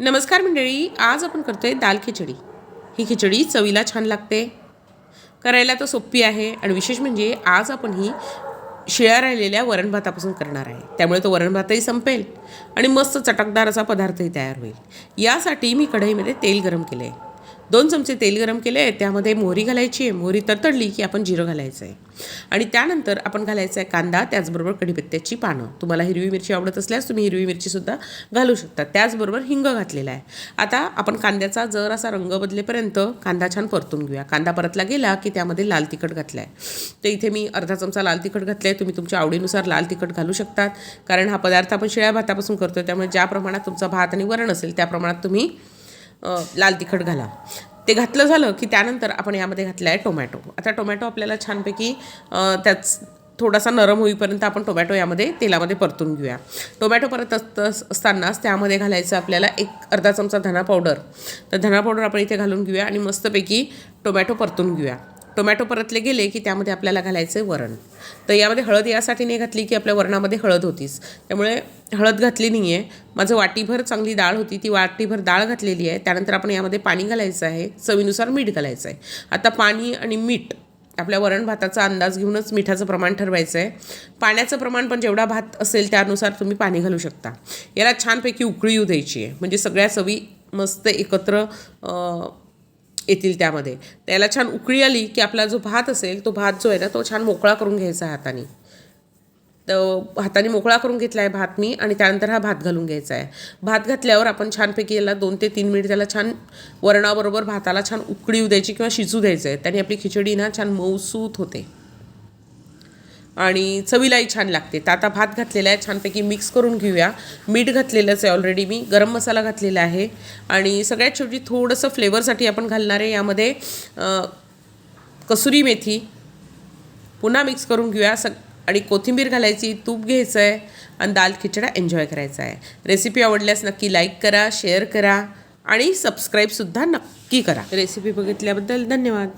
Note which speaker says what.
Speaker 1: नमस्कार मंडळी आज आपण करतो आहे दाल खिचडी. ही खिचडी चवीला छान लागते. करायला तर सोपी आहे आणि विशेष म्हणजे आज आपण ही शिळ्या राहिलेल्या वरण भातापासून करणार आहे. त्यामुळे तो वरण भातही संपेल आणि मस्त चटकदार असा पदार्थही तयार होईल. यासाठी मी कढईमध्ये तेल गरम केले आहे दोन चमचे तेल गरम केले आहे त्यामध्ये मोहरी घालायची आहे. मोहरी तडतडली की आपण जिरं घालायचं आहे आणि त्यानंतर आपण घालायचं आहे कांदा त्याचबरोबर कढीपत्त्याची पानं. तुम्हाला हिरवी मिरची आवडत असल्यास तुम्ही हिरवी मिरचीसुद्धा घालू शकता. त्याचबरोबर हिंग घातलेला आहे. आता आपण कांद्याचा जर असा रंग बदलेपर्यंत कांदा छान परतून घेऊया. कांदा परतला गेला की त्यामध्ये लाल तिखट घातलं आहे तर इथे मी अर्धा चमचा लाल तिखट घातलं आहे तुम्ही तुमच्या आवडीनुसार लाल तिखट घालू शकतात. कारण हा पदार्थ आपण शिळ्या भातापासून करतो त्यामुळे ज्या प्रमाणात तुमचा भात आणि वरण असेल त्या प्रमाणात तुम्ही लाल तिखट घाला. ते घातलं झालं की त्यानंतर आपण यामध्ये घातलं आहे टोमॅटो. आता टोमॅटो आपल्याला छानपैकी त्याच थोडासा नरम होईपर्यंत आपण टोमॅटो यामध्ये तेलामध्ये परतून घेऊया. टोमॅटो परत असत असतानाच त्यामध्ये घालायचं आपल्याला एक अर्धा चमचा धना पावडर. तर धना पावडर आपण इथे घालून घेऊया आणि मस्तपैकी टोमॅटो परतून घेऊया. टोमॅटो परतले गेले की त्यामध्ये आपल्याला घालायचं आहे वरण. तर यामध्ये हळद यासाठी नाही घातली की आपल्या वरणामध्ये हळद होतीच त्यामुळे हळद घातली नाही आहे माझं वाटीभर चांगली डाळ होती ती वाटीभर डाळ घातलेली आहे. त्यानंतर आपण यामध्ये पाणी घालायचं आहे. चवीनुसार मीठ घालायचं आहे. आता पाणी आणि मीठ आपल्या वरण भाताचा अंदाज घेऊनच मिठाचं प्रमाण ठरवायचं आहे. पाण्याचं प्रमाण पण जेवढा भात असेल त्यानुसार तुम्ही पाणी घालू शकता. याला छानपैकी उकळी येऊ द्यायची आहे. म्हणजे सगळ्या चवी मस्त एकत्र येतील त्यामध्ये. त्याला छान उकळी आली की आपला जो भात असेल तो भात जो आहे ना तो छान मोकळा करून घ्यायचा हाताने. तर हाताने मोकळा करून घेतला आहे भात मी आणि त्यानंतर हा भात घालून घ्यायचा आहे. भात घातल्यावर आपण छानपैकी याला दोन ते तीन मिनिट त्याला छान वरणाबरोबर भाताला छान उकळी द्यायची किंवा शिजू द्यायचं आहे त्याने आपली खिचडी ना छान मऊसूत होते. आणि चवीलाही छान लागते. तर आता भात घातलेला आहे छानपैकी मिक्स करून घेऊया. मीठ घातलेलंच आहे ऑलरेडी मी. गरम मसाला घातलेला आहे. आणि सगळ्यात शेवटी थोडंसं फ्लेवरसाठी आपण घालणार आहे. यामध्ये कसुरी मेथी पुन्हा मिक्स करून घेऊया. सग आणि कोथिंबीर घालायची तूप घ्यायचं आहे आणि दाल खिचडा एन्जॉय करायचा आहे. रेसिपी आवडल्यास नक्की लाईक करा शेअर करा आणि सबस्क्राईबसुद्धा नक्की करा. रेसिपी बघितल्याबद्दल धन्यवाद.